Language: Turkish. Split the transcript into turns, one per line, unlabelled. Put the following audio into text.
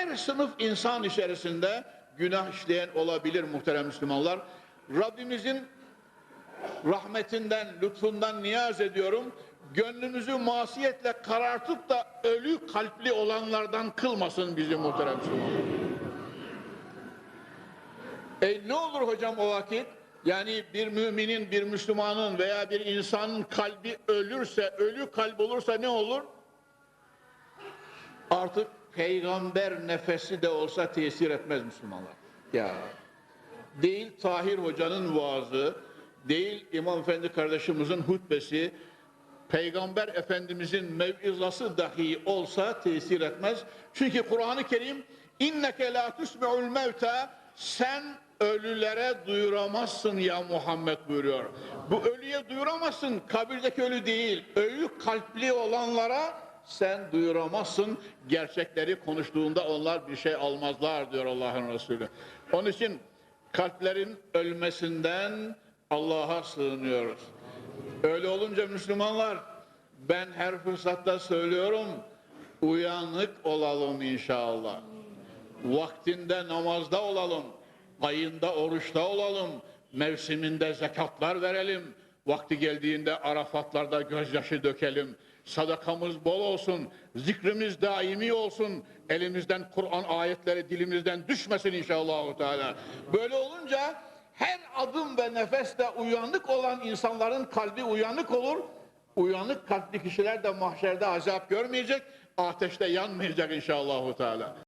her sınıf insan içerisinde günah işleyen olabilir muhterem Müslümanlar. Rabbimizin rahmetinden, lütfundan niyaz ediyorum. Gönlümüzü masiyetle karartıp da ölü kalpli olanlardan kılmasın bizi muhterem Müslümanlar. E ne olur hocam o vakit? Yani bir müminin, bir Müslümanın veya bir insanın kalbi ölürse, ölü kalp olursa ne olur? Artık peygamber nefesi de olsa tesir etmez Müslümanlar. Ya değil Tahir Hoca'nın vaazı, değil İmam Efendi kardeşimizin hutbesi, Peygamber Efendimizin mevizası dahi olsa tesir etmez. Çünkü Kur'an-ı Kerim inneke la tusmi'ul mevta sen ölülere duyuramazsın ya Muhammed buyuruyor. Bu ölüye duyuramazsın. Kabirdeki ölü değil. Ölü kalpli olanlara sen duyuramazsın. Gerçekleri konuştuğunda onlar bir şey almazlar diyor Allah'ın Resulü. Onun için kalplerin ölmesinden Allah'a sığınıyoruz. Öyle olunca Müslümanlar ben her fırsatta söylüyorum uyanık olalım inşallah. Vaktinde namazda olalım, ayında oruçta olalım, mevsiminde zekatlar verelim, vakti geldiğinde Arafatlarda gözyaşı dökelim, sadakamız bol olsun, zikrimiz daimi olsun, elimizden Kur'an ayetleri dilimizden düşmesin inşallah. Teala. Böyle olunca her adım ve nefeste uyanık olan insanların kalbi uyanık olur. Uyanık kalpli kişiler de mahşerde azap görmeyecek, ateşte yanmayacak inşallah. Teala.